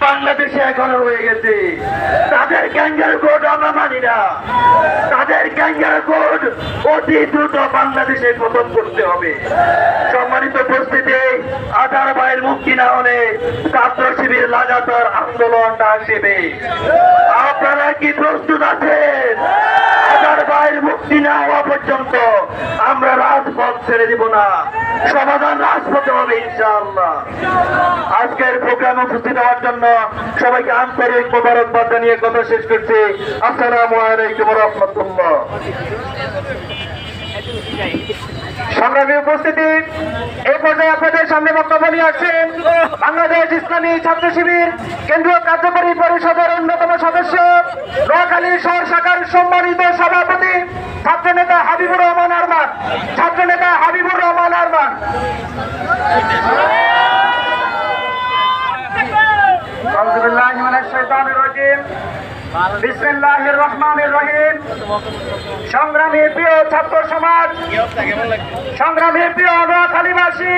বাংলাদেশে এখনও রয়ে গেছে। তাদের ক্যাঙ্গার কোড আমরা মানি না। তাদের ক্যাঙ্গার কোড অতি দ্রুত বাংলাদেশে প্রথম করতে হবে। সম্মানিত উপস্থিতি আধার ভাইয়ের মুক্তি না হলে ছাত্র শিবির লাগাতার আন্দোলনটা আসবে আপনারা কি প্রস্তুত মুক্তি না হওয়া পর্যন্ত আমরা রাজপথ ছেড়ে দিব না। সমাধান রাজপথে হবে ইনশাআল্লাহ। আজকের প্রোগ্রামে উপস্থিত হওয়ার জন্য সবাইকে আন্তরিক মোবারকবাদ জানিয়ে কথা শেষ করছি। আসসালামু আলাইকুম রহমতুল্লাহ। সংগ্রামী উপস্থিতি এই পর্যায়ে আপনাদের সামনে বক্তব্য নিয়ে আসছেন বাংলাদেশ ইসলামী ছাত্র শিবির কেন্দ্রীয় কার্যকরী পরিষদের অন্যতম সদস্য, নোয়াখালী শহর শাখার সম্মানিত সভাপতি ছাত্র নেতা হাবিবুর রহমান আরমান ছাত্র নেতা হাবিবুর রহমান আরমান। সংগ্রামী প্রিয় ছাত্র সমাজ, সংগ্রামী প্রিয় নোয়াখালীবাসী